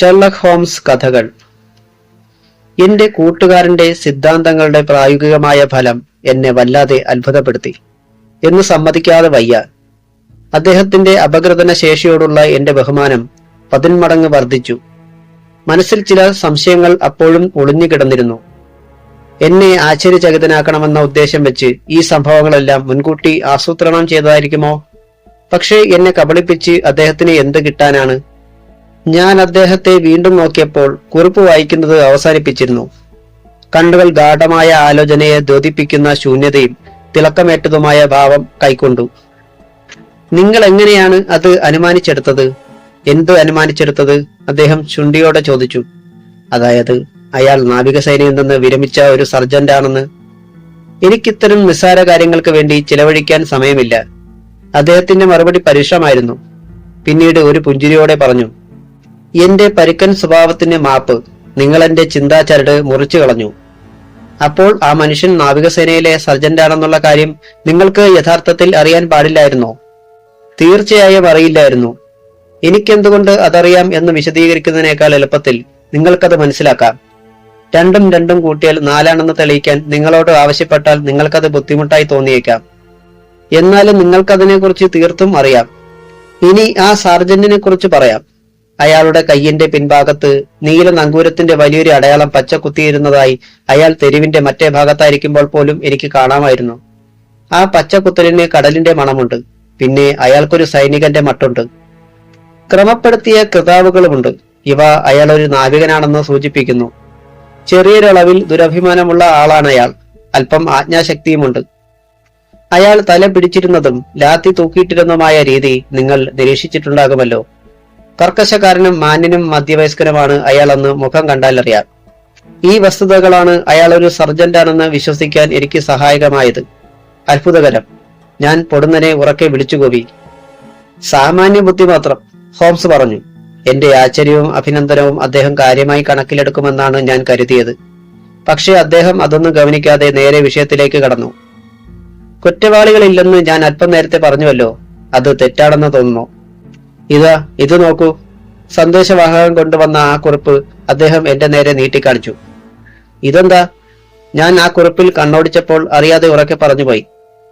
Sherlock Holmes കഥകൾ. എന്റെ കൂട്ടുകാരന്റെ സിദ്ധാന്തങ്ങളുടെ പ്രായോഗികമായ ഫലം എന്നെ വല്ലാതെ അത്ഭുതപ്പെടുത്തി. എന്ന് സമ്മതിക്കാതെ വയ്യ. അദ്ദേഹത്തിന്റെ അപഗ്രഥന ശേഷിയോടുള്ള എന്റെ ബഹുമാനം പതിന്മടങ്ങ് വർദ്ധിച്ചു. മനസ്സിൽ ചില സംശയങ്ങൾ അപ്പോഴും ഒളിഞ്ഞുകിടന്നിരുന്നു എന്നെ ആശ്ചര്യചകിതനാക്കണമെന്ന ഉദ്ദേശം വെച്ച് ഈ സംഭവങ്ങളെല്ലാം മുൻകൂട്ടി ആസൂത്രണം ചെയ്തതായിരിക്കുമോ? പക്ഷേ എന്നെ കബളിപ്പിച്ച് അദ്ദേഹത്തിന് എന്ത് കിട്ടാനാണ് ഞാൻ അദ്ദേഹത്തെ വീണ്ടും നോക്കിയപ്പോൾ കുറിപ്പ് വായിക്കുന്നത് അവസാനിപ്പിച്ചിരുന്നു. കണ്ണുകൾ ഗാഠമായ ആലോചനയെ ദ്യോതിപ്പിക്കുന്ന ശൂന്യതയും തിളക്കമേറ്റതുമായ ഭാവം കൈക്കൊണ്ടു. നിങ്ങൾ എങ്ങനെയാണ് അത് അനുമാനിച്ചെടുത്തത്? എന്ത് അനുമാനിച്ചെടുത്തത്? അദ്ദേഹം ചുണ്ടിയോടെ ചോദിച്ചു. അതായത് അയാൾ നാവികസേനയിൽ നിന്ന് വിരമിച്ച ഒരു സർജന്റ് ആണെന്ന് എനിക്കിത്തരം നിസ്സാര കാര്യങ്ങൾക്ക് വേണ്ടി ചിലവഴിക്കാൻ സമയമില്ല. അദ്ദേഹത്തിന്റെ മറുപടി പരുഷമായിരുന്നു. പിന്നീട് ഒരു പുഞ്ചിരിയോടെ പറഞ്ഞു. എന്റെ പരുക്കൻ സ്വഭാവത്തിന് മാപ്പ് നിങ്ങൾ എന്റെ ചിന്താചരട് മുറിച്ചു കളഞ്ഞു. അപ്പോൾ ആ മനുഷ്യൻ നാവികസേനയിലെ സർജന്റാണെന്നുള്ള കാര്യം നിങ്ങൾക്ക് യഥാർത്ഥത്തിൽ അറിയാൻ പാടില്ലായിരുന്നോ? തീർച്ചയായും അറിയില്ലായിരുന്നു. എനിക്കെന്തുകൊണ്ട് അതറിയാം എന്ന് വിശദീകരിക്കുന്നതിനേക്കാൾ എളുപ്പത്തിൽ നിങ്ങൾക്കത് മനസ്സിലാക്കാം. രണ്ടും രണ്ടും കൂട്ടിയാൽ നാലാണെന്ന് തെളിയിക്കാൻ നിങ്ങളോട് ആവശ്യപ്പെട്ടാൽ നിങ്ങൾക്കത് ബുദ്ധിമുട്ടായി തോന്നിയേക്കാം. എന്നാലും നിങ്ങൾക്കതിനെക്കുറിച്ച് തീർത്തും അറിയാം. ഇനി ആ സർജന്റിനെ കുറിച്ച് പറയാം. അയാളുടെ കയ്യിന്റെ പിൻഭാഗത്ത് നീല നങ്കൂരത്തിന്റെ വലിയൊരു അടയാളം പച്ച കുത്തിയിരുന്നതായി അയാൾ തെരുവിന്റെ മറ്റേ ഭാഗത്തായിരിക്കുമ്പോൾ പോലും എനിക്ക് കാണാമായിരുന്നു. ആ പച്ച കുത്തലിന് കടലിന്റെ മണമുണ്ട്. പിന്നെ അയാൾക്കൊരു സൈനികന്റെ മട്ടുണ്ട്. ക്രമപ്പെടുത്തിയ കൃതാവുകളുമുണ്ട്. ഇവ അയാൾ ഒരു നാവികനാണെന്ന് സൂചിപ്പിക്കുന്നു. ചെറിയൊരളവിൽ ദുരഭിമാനമുള്ള ആളാണ് അയാൾ അല്പം ആജ്ഞാശക്തിയുമുണ്ട്. അയാൾ തല പിടിച്ചിരുന്നതും ലാത്തി തൂക്കിയിട്ടിരുന്നതുമായ രീതി നിങ്ങൾ നിരീക്ഷിച്ചിട്ടുണ്ടാകുമല്ലോ. കർക്കശക്കാരനും മാന്യനും മധ്യവയസ്കനുമാണ് അയാൾ അന്ന് മുഖം കണ്ടാൽ അറിയാം. ഈ വസ്തുതകളാണ് അയാൾ ഒരു സർജന്റാണെന്ന് വിശ്വസിക്കാൻ എനിക്ക് സഹായകമായത്. അത്ഭുതകരം. ഞാൻ പൊടുന്നനെ ഉറക്കെ വിളിച്ചുകൂവി സാമാന്യ ബുദ്ധി മാത്രം ഹോംസ് പറഞ്ഞു. എന്റെ ആശ്ചര്യവും അഭിനന്ദനവും അദ്ദേഹം കാര്യമായി കണക്കിലെടുക്കുമെന്നാണ് ഞാൻ കരുതിയത്. പക്ഷേ അദ്ദേഹം അതൊന്നും ഗവനിക്കാതെ നേരെ വിഷയത്തിലേക്ക് കടന്നു. കുറ്റവാളികളില്ലെന്ന് ഞാൻ അല്പം നേരത്തെ പറഞ്ഞുവല്ലോ. അത് തെറ്റാണെന്ന് തോന്നുന്നു. ഇതാ ഇത് നോക്കൂ. സന്ദേശവാഹകം കൊണ്ടുവന്ന ആ കുറിപ്പ് അദ്ദേഹം എന്റെ നേരെ നീട്ടിക്കാണിച്ചു. ഇതെന്താ? ഞാൻ ആ കുറിപ്പിൽ കണ്ണോടിച്ചപ്പോൾ അറിയാതെ ഉറക്കെ പറഞ്ഞുപോയി.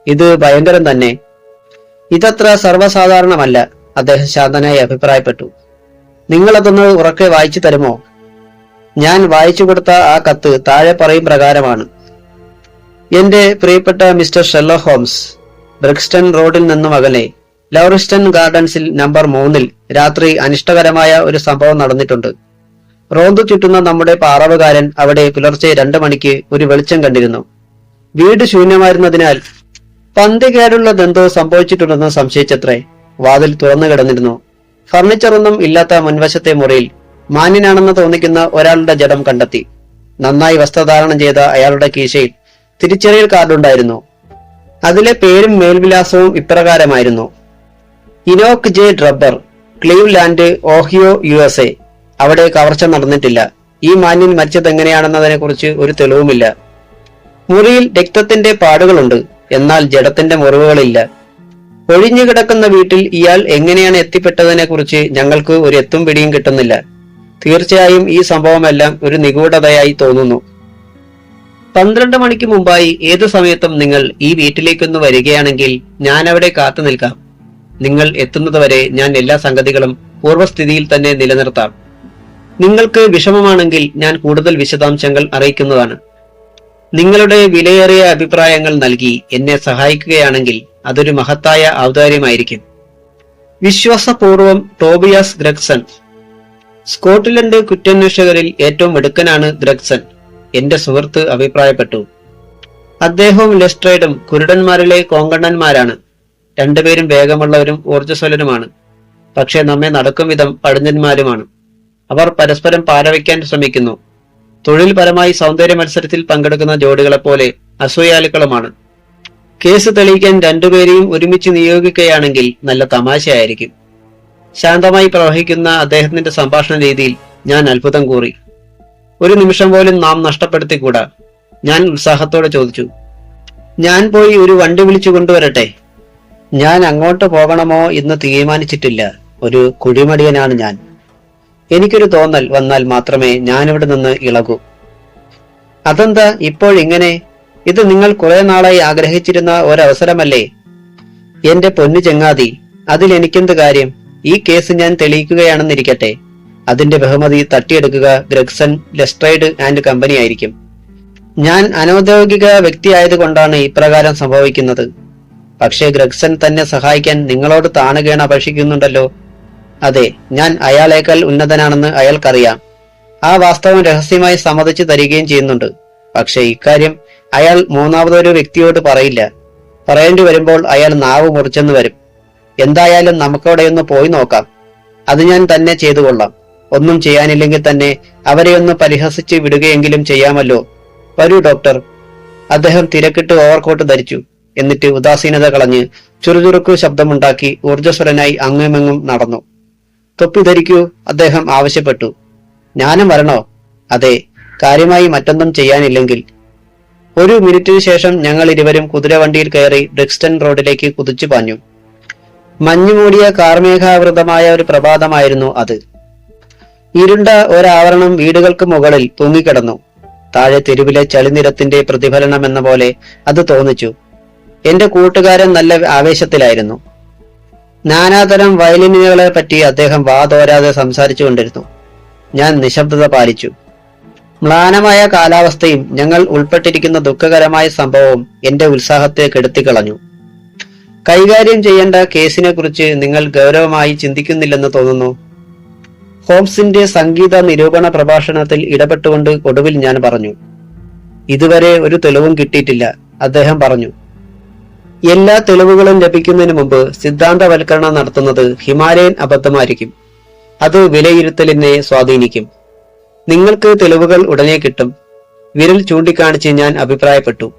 ഇത് ഭയങ്കരം തന്നെ. ഇതത്ര സർവസാധാരണമല്ല അദ്ദേഹം ശാന്തനായി അഭിപ്രായപ്പെട്ടു. നിങ്ങളതൊന്ന് ഉറക്കെ വായിച്ചു തരുമോ? ഞാൻ വായിച്ചു കൊടുത്ത ആ കത്ത് താഴെ പറയും പ്രകാരമാണ്. എന്റെ പ്രിയപ്പെട്ട മിസ്റ്റർ ഷെല്ലോ ഹോംസ് ബ്രിക്സ്റ്റൺ റോഡിൽ നിന്നും അകലെ. ലൗറിസ്റ്റൺ ഗാർഡൻസിൽ നമ്പർ മൂന്നിൽ രാത്രി അനിഷ്ടകരമായ ഒരു സംഭവം നടന്നിട്ടുണ്ട്. റോന്തു ചുറ്റുന്ന നമ്മുടെ പാറവുകാരൻ അവിടെ പുലർച്ചെ രണ്ടു മണിക്ക് ഒരു വെളിച്ചം കണ്ടിരുന്നു. വീട് ശൂന്യമായിരുന്നതിനാൽ പന്തികേടുള്ളതെന്തോ സംഭവിച്ചിട്ടുണ്ടെന്ന് സംശയിച്ചത്രേ. വാതിൽ തുറന്നു കിടന്നിരുന്നു. ഫർണിച്ചറൊന്നും ഇല്ലാത്ത മുൻവശത്തെ മുറിയിൽ മാന്യനാണെന്ന് തോന്നിക്കുന്ന ഒരാളുടെ ജഡം കണ്ടെത്തി. നന്നായി വസ്ത്രധാരണം ചെയ്ത അയാളുടെ കീശയിൽ തിരിച്ചറിയൽ കാർഡുണ്ടായിരുന്നു. അതിലെ പേരും മേൽവിലാസവും ഇപ്രകാരമായിരുന്നു. Enoch J Drebber Cleveland Ohio U S A അവിടെ കവർച്ച നടന്നിട്ടില്ല. ഈ മാന്യൻ കുറിച്ച് ഒരു തെളിവുമില്ല. മുറിയിൽ രക്തത്തിന്റെ പാടുകളുണ്ട്. എന്നാൽ ജഡത്തിന്റെ മുറിവുകളില്ല. ഒഴിഞ്ഞു കിടക്കുന്ന വീട്ടിൽ ഇയാൾ എങ്ങനെയാണ് എത്തിപ്പെട്ടതിനെ കുറിച്ച് ഞങ്ങൾക്ക് ഒരു എത്തും പിടിയും കിട്ടുന്നില്ല. തീർച്ചയായും ഈ സംഭവമെല്ലാം ഒരു നിഗൂഢതയായി തോന്നുന്നു. പന്ത്രണ്ട് മണിക്ക് മുമ്പായി ഏതു സമയത്തും നിങ്ങൾ ഈ വീട്ടിലേക്കൊന്ന് വരികയാണെങ്കിൽ ഞാൻ അവിടെ കാത്തു നിൽക്കാം. നിങ്ങൾ എത്തുന്നതുവരെ ഞാൻ എല്ലാ സംഗതികളും പൂർവസ്ഥിതിയിൽ തന്നെ നിലനിർത്താം. നിങ്ങൾക്ക് വിഷമമാണെങ്കിൽ ഞാൻ കൂടുതൽ വിശദാംശങ്ങൾ അറിയിക്കുന്നതാണ്. നിങ്ങളുടെ വിലയേറിയ അഭിപ്രായങ്ങൾ നൽകി എന്നെ സഹായിക്കുകയാണെങ്കിൽ അതൊരു മഹത്തായ ഔദാര്യമായിരിക്കും. വിശ്വാസപൂർവം ടോബിയാസ് ഗ്രഗ്സൺ. സ്കോട്ട്ലൻഡ് കുറ്റാന്വേഷകരിൽ ഏറ്റവും മിടുക്കനാണ് ഗ്രഗ്സൺ. എന്റെ സുഹൃത്ത് അഭിപ്രായപ്പെട്ടു. അദ്ദേഹവും ലെസ്ട്രേഡും കുരുടന്മാരിലെ കോങ്കണ്ണന്മാരാണ്. രണ്ടുപേരും വേഗമുള്ളവരും ഊർജസ്വലരുമാണ്. പക്ഷേ നമ്മെ നടക്കും വിധം പടിഞ്ഞന്മാരുമാണ്. അവർ പരസ്പരം പാരവയ്ക്കാൻ ശ്രമിക്കുന്നു. തൊഴിൽപരമായി സൗന്ദര്യ മത്സരത്തിൽ പങ്കെടുക്കുന്ന ജോഡികളെപ്പോലെ അസൂയാലുക്കളുമാണ്. കേസ് തെളിയിക്കാൻ രണ്ടുപേരെയും ഒരുമിച്ച് നിയോഗിക്കുകയാണെങ്കിൽ നല്ല തമാശയായിരിക്കും. ശാന്തമായി പ്രവഹിക്കുന്ന അദ്ദേഹത്തിന്റെ സംഭാഷണ രീതിയിൽ ഞാൻ അത്ഭുതം കൂറി. ഒരു നിമിഷം പോലും നാം നഷ്ടപ്പെടുത്തിക്കൂടാ? ഞാൻ ഉത്സാഹത്തോടെ ചോദിച്ചു. ഞാൻ പോയി ഒരു വണ്ടി വിളിച്ചു കൊണ്ടുവരട്ടെ? ഞാൻ അങ്ങോട്ട് പോകണമോ എന്ന് തീരുമാനിച്ചിട്ടില്ല. ഒരു കുഴിമടിയനാണ് ഞാൻ. എനിക്കൊരു തോന്നൽ വന്നാൽ മാത്രമേ ഞാനിവിടെ നിന്ന് ഇളകൂ. അതെന്താ ഇപ്പോഴിങ്ങനെ ഇത് നിങ്ങൾ കുറെ നാളായി ആഗ്രഹിച്ചിരുന്ന ഒരവസരമല്ലേ? എന്റെ പൊന്നു ചെങ്ങാതി അതിൽ എനിക്കെന്ത് കാര്യം? ഈ കേസ് ഞാൻ തെളിയിക്കുകയാണെന്നിരിക്കട്ടെ. അതിന്റെ ബഹുമതി തട്ടിയെടുക്കുക ഗ്രഗ്സൺ ലെസ്ട്രൈഡ് ആൻഡ് കമ്പനി ആയിരിക്കും. ഞാൻ അനൗദ്യോഗിക വ്യക്തിയായതുകൊണ്ടാണ് ഇപ്രകാരം സംഭവിക്കുന്നത്. പക്ഷേ ഗ്രഗ്സൻ തന്നെ സഹായിക്കാൻ നിങ്ങളോട് താണുകേണ അപേക്ഷിക്കുന്നുണ്ടല്ലോ. അതെ ഞാൻ അയാളേക്കാൾ ഉന്നതനാണെന്ന് അയാൾക്കറിയാം. ആ വാസ്തവം രഹസ്യമായി സമ്മതിച്ചു തരികയും ചെയ്യുന്നുണ്ട്. പക്ഷേ ഇക്കാര്യം അയാൾ മൂന്നാമതൊരു വ്യക്തിയോട് പറയില്ല. പറയേണ്ടി വരുമ്പോൾ അയാൾ നാവ് മുറിച്ചെന്ന് വരും. എന്തായാലും നമുക്കവിടെ ഒന്ന് പോയി നോക്കാം. അത് ഞാൻ തന്നെ ചെയ്തു കൊള്ളാം ഒന്നും ചെയ്യാനില്ലെങ്കിൽ തന്നെ അവരെ ഒന്ന് പരിഹസിച്ച് വിടുകയെങ്കിലും ചെയ്യാമല്ലോ. വരൂ ഡോക്ടർ. അദ്ദേഹം തിരക്കിട്ട് ഓവർകോട്ട് ധരിച്ചു. എന്നിട്ട് ഉദാസീനത കളഞ്ഞ് ചുറുചുറുക്കു ശബ്ദമുണ്ടാക്കി ഊർജസ്വരനായി അങ്ങുമെങ്ങും നടന്നു. തൊപ്പി ധരിക്കൂ അദ്ദേഹം ആവശ്യപ്പെട്ടു. ഞാനും വരണോ? അതെ കാര്യമായി മറ്റൊന്നും ചെയ്യാനില്ലെങ്കിൽ. ഒരു മിനിറ്റിനു ശേഷം ഞങ്ങൾ ഇരുവരും കുതിരവണ്ടിയിൽ കയറി ബ്രിക്സ്റ്റൺ റോഡിലേക്ക് കുതിച്ചു പാഞ്ഞു. മഞ്ഞുമൂടിയ കാർമേഘാവൃതമായ ഒരു പ്രഭാതമായിരുന്നു അത്. ഇരുണ്ട ഒരാവരണം വീടുകൾക്ക് മുകളിൽ തൂങ്ങിക്കിടന്നു. താഴെ തെരുവിലെ ചളിനിരത്തിന്റെ പ്രതിഫലനം എന്ന പോലെ അത് തോന്നിച്ചു. എന്റെ കൂട്ടുകാരൻ നല്ല ആവേശത്തിലായിരുന്നു. നാനാതരം വയലിനുകളെ പറ്റി അദ്ദേഹം വാതോരാതെ സംസാരിച്ചു കൊണ്ടിരുന്നു. ഞാൻ നിശബ്ദത പാലിച്ചു. മ്ലാനമായ കാലാവസ്ഥയും ഞങ്ങൾ ഉൾപ്പെട്ടിരിക്കുന്ന ദുഃഖകരമായ സംഭവവും എന്റെ ഉത്സാഹത്തെ കെടുത്തിക്കളഞ്ഞു കൈകാര്യം ചെയ്യേണ്ട കേസിനെ കുറിച്ച് നിങ്ങൾ ഗൗരവമായി ചിന്തിക്കുന്നില്ലെന്ന് തോന്നുന്നു. ഹോംസിന്റെ സംഗീത നിരൂപണ പ്രഭാഷണത്തിൽ ഇടപെട്ടുകൊണ്ട് ഒടുവിൽ ഞാൻ പറഞ്ഞു ഇതുവരെ ഒരു തെളിവും കിട്ടിയിട്ടില്ല അദ്ദേഹം പറഞ്ഞു. എല്ലാ തെളിവുകളും ലഭിക്കുന്നതിന് മുമ്പ് സിദ്ധാന്തവൽക്കരണം നടത്തുന്നത് ഹിമാലയൻ അബദ്ധമായിരിക്കും. അത് വിലയിരുത്തലിനെ സ്വാധീനിക്കും. നിങ്ങൾക്ക് തെളിവുകൾ ഉടനെ കിട്ടും. വിരൽ ചൂണ്ടിക്കാണിച്ച് ഞാൻ അഭിപ്രായപ്പെട്ടു.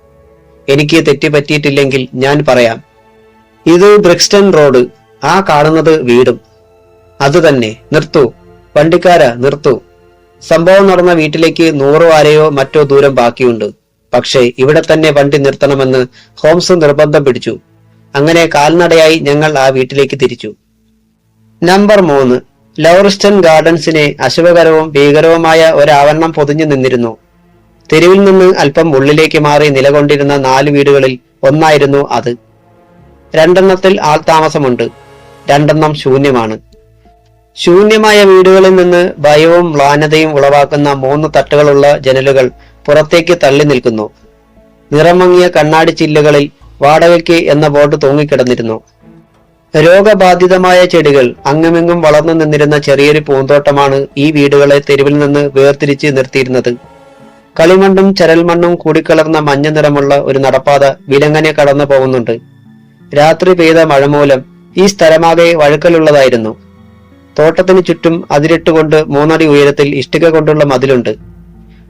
എനിക്ക് തെറ്റുപറ്റിയിട്ടില്ലെങ്കിൽ ഞാൻ പറയാം. ഇത് ബ്രിക്സ്റ്റൺ റോഡ്. ആ കാണുന്നത് വീടും. അത് തന്നെ നിർത്തൂ. വണ്ടിക്കാര നിർത്തൂ. സംഭവം നടന്ന വീട്ടിലേക്ക് നൂറോ ആരെയോ മറ്റോ ദൂരം ബാക്കിയുണ്ട്. പക്ഷേ ഇവിടെ തന്നെ വണ്ടി നിർത്തണമെന്ന് ഹോംസ് നിർബന്ധം പിടിച്ചു. അങ്ങനെ കാൽനടയായി ഞങ്ങൾ ആ വീട്ടിലേക്ക് തിരിച്ചു. നമ്പർ മൂന്ന്. ലൗറിസ്റ്റൺ ഗാർഡൻസിനെ അശുഭകരവും ഭീകരവുമായ ഒരാവരണം പൊതിഞ്ഞു നിന്നിരുന്നു. തെരുവിൽ നിന്ന് അല്പം ഉള്ളിലേക്ക് മാറി നിലകൊണ്ടിരുന്ന നാല് വീടുകളിൽ ഒന്നായിരുന്നു അത്. രണ്ടെണ്ണത്തിൽ ആൾ താമസമുണ്ട് രണ്ടെണ്ണം ശൂന്യമാണ്. ശൂന്യമായ വീടുകളിൽ നിന്ന് ഭയവും മ്ലാനതയും ഉളവാക്കുന്ന മൂന്ന് തട്ടുകളുള്ള ജനലുകൾ പുറത്തേക്ക് തള്ളി നിൽക്കുന്നു. നിറമങ്ങിയ കണ്ണാടി ചില്ലുകളിൽ വാടകയ്ക്ക് എന്ന ബോർഡ് തൂങ്ങിക്കിടന്നിരുന്നു. രോഗബാധിതമായ ചെടികൾ അങ്ങുമിങ്ങും വളർന്നു നിന്നിരുന്ന ചെറിയൊരു പൂന്തോട്ടമാണ് ഈ വീടുകളെ തെരുവിൽ നിന്ന് വേർതിരിച്ച് നിർത്തിയിരുന്നത്. കളിമണ്ണും ചരൽമണ്ണും കൂടിക്കലർന്ന മഞ്ഞ നിറമുള്ള ഒരു നടപ്പാത വിലങ്ങനെ കടന്നു പോകുന്നുണ്ട്. രാത്രി പെയ്ത മഴ മൂലം ഈ സ്ഥലമാകെ വഴുക്കലുള്ളതായിരുന്നു. തോട്ടത്തിന് ചുറ്റും അതിരിട്ടുകൊണ്ട് മൂന്നടി ഉയരത്തിൽ ഇഷ്ടിക കൊണ്ടുള്ള മതിലുണ്ട്.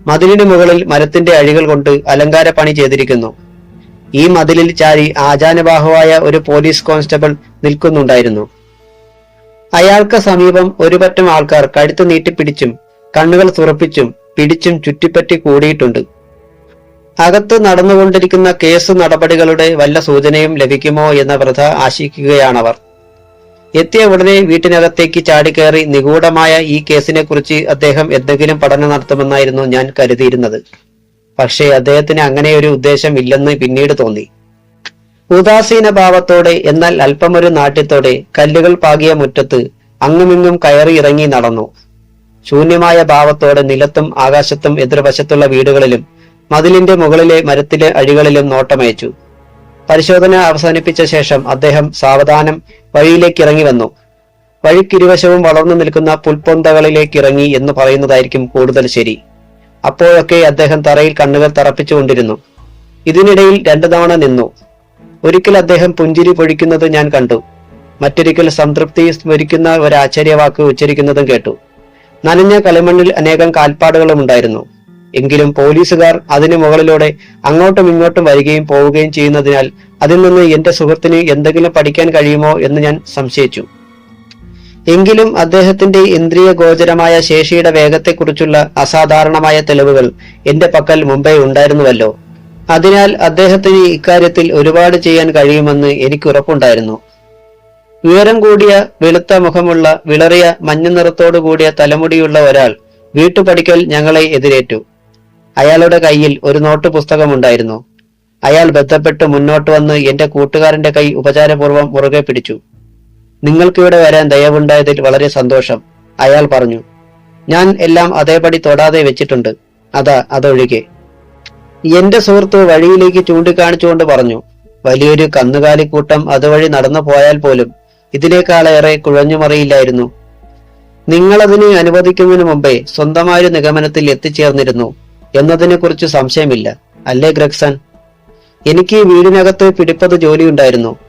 മതിലിന് മുകളിൽ മരത്തിന്റെ അഴികൾ കൊണ്ട് അലങ്കാര പണി ചെയ്തിരിക്കുന്നു. ഈ മതിലിൽ ചാരി ആചാനബാഹുവായ ഒരു പോലീസ് കോൺസ്റ്റബിൾ നിൽക്കുന്നുണ്ടായിരുന്നു. അയാൾക്ക് സമീപം ഒരു പറ്റം ആൾക്കാർ കഴുത്ത് നീട്ടിപ്പിടിച്ചും കണ്ണുകൾ തുറപ്പിച്ചും പിടിച്ചും ചുറ്റിപ്പറ്റി കൂടിയിട്ടുണ്ട്. അകത്ത് നടന്നുകൊണ്ടിരിക്കുന്ന കേസ് നടപടികളുടെ വല്ല സൂചനയും ലഭിക്കുമോ എന്ന വ്രത ആശിക്കുകയാണവർ. എത്തിയ ഉടനെ വീട്ടിനകത്തേക്ക് ചാടിക്കയറി നിഗൂഢമായ ഈ കേസിനെ കുറിച്ച് അദ്ദേഹം എന്തെങ്കിലും പഠനം നടത്തുമെന്നായിരുന്നു ഞാൻ കരുതിയിരുന്നത്. പക്ഷേ അദ്ദേഹത്തിന് അങ്ങനെ ഒരു ഉദ്ദേശം ഇല്ലെന്ന് പിന്നീട് തോന്നി. ഉദാസീന ഭാവത്തോടെ എന്നാൽ അല്പമൊരു നാട്യത്തോടെ കല്ലുകൾ പാകിയ മുറ്റത്ത് അങ്ങുമിങ്ങും കയറി ഇറങ്ങി നടന്നു. ശൂന്യമായ ഭാവത്തോടെ നിലത്തും ആകാശത്തും എതിർവശത്തുള്ള വീടുകളിലും മതിലിന്റെ മുകളിലെ മരത്തിലെ അഴികളിലും നോട്ടമയച്ചു പരിശോധന അവസാനിപ്പിച്ച ശേഷം അദ്ദേഹം സാവധാനം വഴിയിലേക്ക് ഇറങ്ങി വന്നു വഴിക്കിരുവശവും വളർന്നു നിൽക്കുന്ന പുൽപ്പൊന്തകളിലേക്ക് ഇറങ്ങി എന്ന് പറയുന്നതായിരിക്കും കൂടുതൽ ശരി. അപ്പോഴൊക്കെ അദ്ദേഹം തറയിൽ കണ്ണുകൾ തറപ്പിച്ചുകൊണ്ടിരുന്നു. ഇതിനിടയിൽ രണ്ടു തവണ നിന്നു. ഒരിക്കൽ അദ്ദേഹം പുഞ്ചിരി പൊഴിക്കുന്നത് ഞാൻ കണ്ടു. മറ്റൊരിക്കൽ സംതൃപ്തി സ്മരിക്കുന്ന ഒരു ആശ്ചര്യവാക്ക് ഉച്ചരിക്കുന്നതും കേട്ടു. നനഞ്ഞ കളിമണ്ണിൽ അനേകം കാൽപ്പാടുകളും ഉണ്ടായിരുന്നു എങ്കിലും പോലീസുകാർ അതിനു മുകളിലൂടെ അങ്ങോട്ടും ഇങ്ങോട്ടും വരികയും പോവുകയും ചെയ്യുന്നതിനാൽ അതിൽ നിന്ന് എന്റെ സുഹൃത്തിന് എന്തെങ്കിലും പഠിക്കാൻ കഴിയുമോ എന്ന് ഞാൻ സംശയിച്ചു. എങ്കിലും അദ്ദേഹത്തിന്റെ ഇന്ദ്രിയ ഗോചരമായ ശേഷിയുടെ വേഗത്തെക്കുറിച്ചുള്ള അസാധാരണമായ തെളിവുകൾ എന്റെ പക്കൽ മുമ്പേ ഉണ്ടായിരുന്നുവല്ലോ. അതിനാൽ അദ്ദേഹത്തിന് ഇക്കാര്യത്തിൽ ഒരുപാട് ചെയ്യാൻ കഴിയുമെന്ന് എനിക്ക് ഉറപ്പുണ്ടായിരുന്നു. ഉയരം കൂടിയ വെളുത്ത മുഖമുള്ള വിളറിയ മഞ്ഞ നിറത്തോടു കൂടിയ തലമുടിയുള്ള ഒരാൾ വീട്ടുപടിക്കൽ ഞങ്ങളെ എതിരേറ്റു. അയാളുടെ കയ്യിൽ ഒരു നോട്ട് പുസ്തകമുണ്ടായിരുന്നു. അയാൾ ബന്ധപ്പെട്ട് മുന്നോട്ട് വന്ന് എന്റെ കൂട്ടുകാരന്റെ കൈ ഉപചാരപൂർവം മുറുകെ പിടിച്ചു. നിങ്ങൾക്കിവിടെ വരാൻ ദയവുണ്ടായതിൽ വളരെ സന്തോഷം അയാൾ പറഞ്ഞു. ഞാൻ എല്ലാം അതേപടി തൊടാതെ വെച്ചിട്ടുണ്ട്. അതാ അതൊഴികെ. എന്റെ സുഹൃത്ത് വഴിയിലേക്ക് ചൂണ്ടിക്കാണിച്ചുകൊണ്ട് പറഞ്ഞു വലിയൊരു കന്നുകാലിക്കൂട്ടം അതുവഴി നടന്നു പോയാൽ പോലും ഇതിനേക്കാളേറെ കുഴഞ്ഞുമറിയില്ലായിരുന്നു. നിങ്ങളതിനെ അനുവദിക്കുന്നതിന് മുമ്പേ സ്വന്തമായൊരു നിഗമനത്തിൽ എത്തിച്ചേർന്നിരുന്നു. എന്നതിനെക്കുറിച്ച് സംശയമില്ല. അല്ലേ ഗ്രഗ്സൺ? എനിക്ക് വീടിനകത്ത് പിടിപ്പത് ജോലിയുണ്ടായിരുന്നു.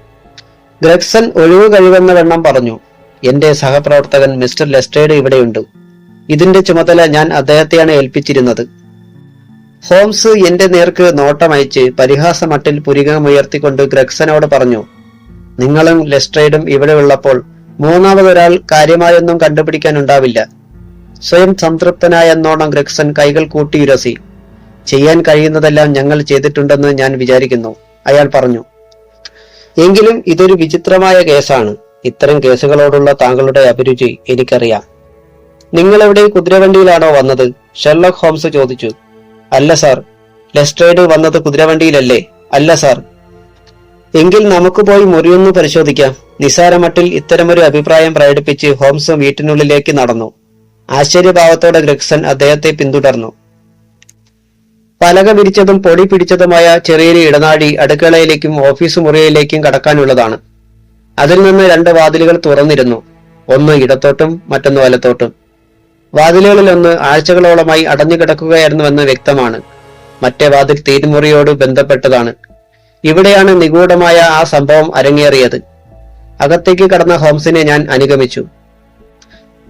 ഗ്രഗ്സൺ ഒഴിവ് കഴിവെന്ന വെണ്ണം പറഞ്ഞു. എന്റെ സഹപ്രവർത്തകൻ മിസ്റ്റർ ലെസ്റ്റേഡ് ഇവിടെയുണ്ട്. ഇതിന്റെ ചുമതല ഞാൻ അദ്ദേഹത്തെയാണ് ഏൽപ്പിച്ചിരുന്നത്. ഹോംസ് എന്റെ നേർക്ക് നോട്ടമയച്ച് പരിഹാസമട്ടിൽ പുരികമുയർത്തിക്കൊണ്ട് ഗ്രഗ്സനോട് പറഞ്ഞു നിങ്ങളും ലെസ്ട്രൈഡും ഇവിടെ ഉള്ളപ്പോൾ മൂന്നാമതൊരാൾ കാര്യമായൊന്നും കണ്ടുപിടിക്കാനുണ്ടാവില്ല. സ്വയം സംതൃപ്തനായ എന്നോണം ഗ്രഗ്സൺ കൈകൾ കൂട്ടിയുരസി ചെയ്യാൻ കഴിയുന്നതെല്ലാം ഞങ്ങൾ ചെയ്തിട്ടുണ്ടെന്ന് ഞാൻ വിചാരിക്കുന്നു. അയാൾ പറഞ്ഞു എങ്കിലും ഇതൊരു വിചിത്രമായ കേസാണ്. ഇത്തരം കേസുകളോടുള്ള താങ്കളുടെ അഭിരുചി എനിക്കറിയാം. നിങ്ങൾ എവിടെ കുതിരവണ്ടിയിലാണോ വന്നത്? ഷെർലോക്ക് ഹോംസ് ചോദിച്ചു. അല്ല സാർ ലെസ്ട്രേഡ് വന്നത് കുതിരവണ്ടിയിലല്ലേ? അല്ല സാർ. എങ്കിൽ നമുക്ക് പോയി മുറിയൊന്ന് പരിശോധിക്കാം. നിസാരമട്ടിൽ ഇത്തരമൊരു അഭിപ്രായം പ്രകടിപ്പിച്ച് ഹോംസ് വീട്ടിനുള്ളിലേക്ക് നടന്നു. ആശ്ചര്യഭാവത്തോടെ ഗ്രക്സൻ അദ്ദേഹത്തെ പിന്തുടർന്നു. പലക വിരിച്ചതും പൊടി പിടിച്ചതുമായ ചെറിയൊരു ഇടനാഴി അടുക്കളയിലേക്കും ഓഫീസ് മുറിയിലേക്കും കടക്കാനുള്ളതാണ്. അതിൽ നിന്ന് രണ്ട് വാതിലുകൾ തുറന്നിരുന്നു. ഒന്ന് ഇടത്തോട്ടും മറ്റൊന്ന് വലത്തോട്ടും. വാതിലുകളിലൊന്ന് ആഴ്ചകളോളമായി അടഞ്ഞു കിടക്കുകയായിരുന്നുവെന്ന് വ്യക്തമാണ്. മറ്റേ വാതിൽ തീരുമുറിയോട് ബന്ധപ്പെട്ടതാണ്. ഇവിടെയാണ് നിഗൂഢമായ ആ സംഭവം അരങ്ങേറിയത്. അകത്തേക്ക് കടന്ന ഹോംസിനെ ഞാൻ അനുഗമിച്ചു.